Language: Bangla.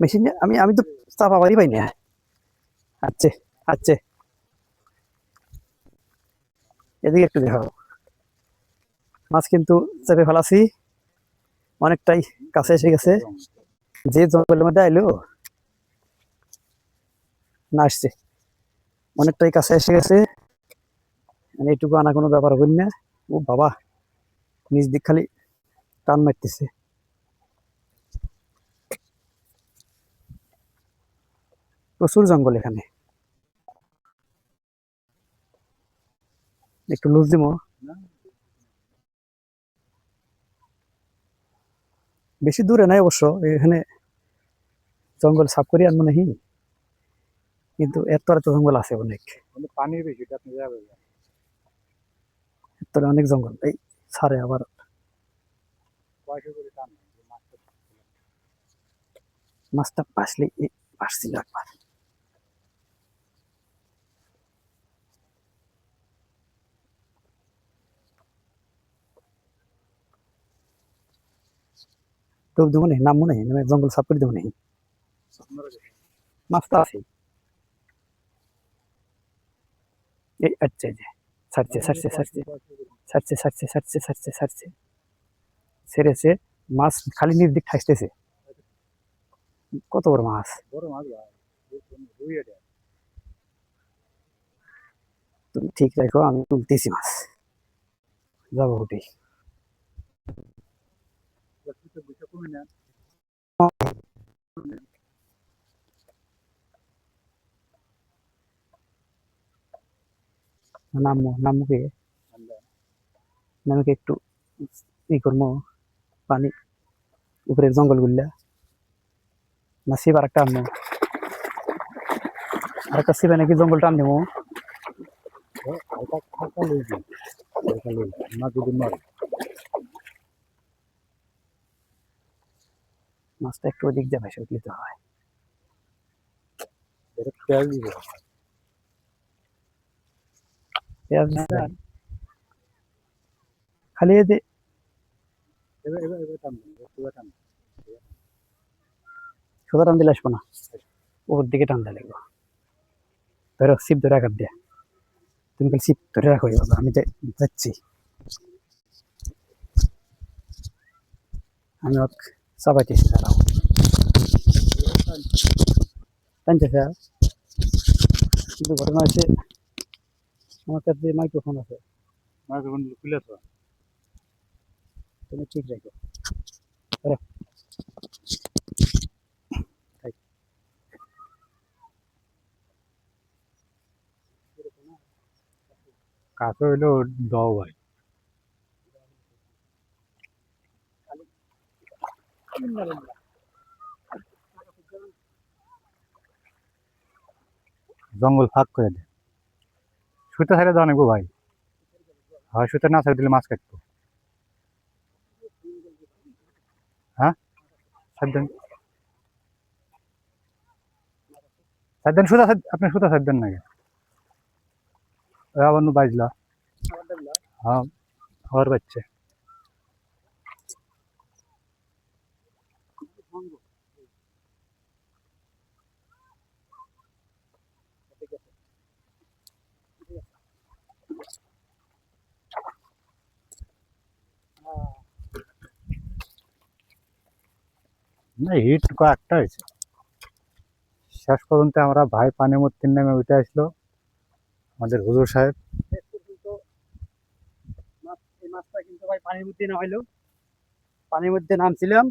মেশিন আমি আমি তো চাপা পারি পাই না। আচ্ছা আচ্ছা। এদিকে একটু মাছ কিন্তু চেপে ফেলাছি। অনেকটাই কাছে এসে গেছে। যে জঙ্গলের মধ্যে আইলো, না আসছে। অনেকটাই কাছে এসে গেছে। মানে এইটুকু আনা কোনো ব্যাপার হইল না। ও বাবা, নিজ দিক খালি টান মারতেছে। প্রচুর জঙ্গল এখানে। একটু লুজ দিমো। বেশি দূরে নাই অবশ্য এখানে জঙ্গল সাফ করি আনব নাহি কিন্তু এত এত জঙ্গল আছে অনেক। পানি বেশি এত অনেক জঙ্গল এই ছাড়ে আবার। মাছটা পাসলে পাসছিল একবার। তো দেবো নেই নামবো নেই নামে জঙ্গল সাফ করে দেবো নেই মাছটা আছে। এই আচ্ছা যে ছাড়ছে ছাড়ছে ছাড়ছে। ছাড়ছে ছাড়ছে ছাড়ছে ছাড়ছে ছাড়ছে। ছেড়েছে মাছ খালি নির্দিক ঠাসতেছে। কত বড় মাছ? বড় মাছ তুমি ঠিক রাখো আমি তুলতেছি মাছ। যাব উঠি যান নামো, নামুকে। নামুকে একটু ই করব পানি উপরে জঙ্গল গুল্লা না সিবার একটা আনব আর একটা সিবা নাকি জঙ্গলটা আনব যদি মরে। মাছটা একটু ওদিক দিয়ে ভেসে হয়। এটা পেঁয়াজ দিব। পেঁয়াজ নাই। খালি যে সোজা টান দিলে আসব না। ওর দিকে টান দিলে লাগবো। ধরো সিপ ধরে রাখার দিয়ে। তুমি খালি সিপ ধরে রাখো বাবা আমি যাচ্ছি। আমি চাপাইতেছি দাঁড়াও স্যার কিন্তু ঘটনা হচ্ছে আমার কাছে মাইক্রোফোন আছে। এখন খুলে তো তুমি ঠিক রাখো। কাছে হইল দাও ভাই। জঙ্গল ফাঁক করে দে। সুতা ছেড়ে দাও নাকবো ভাই। হয় সুতা না ছেড়ে দিলে মাছ কাটবো। হ্যাঁ? সাবধান সাবধান সুতা আপনি সুতা সাবধান নাকি আবার নু বাজলা। হ্যাঁ আর বাচ্চা না হিট একটা হয়েছে। শেষ পর্যন্ত আমরা ভাই পানি মূর্তির নামে উঠে আসলো আমাদের হুজুর সাহেব। মাছটা কিন্তু ভাই পানির মধ্যে না হইল পানির মধ্যে নামছিলাম।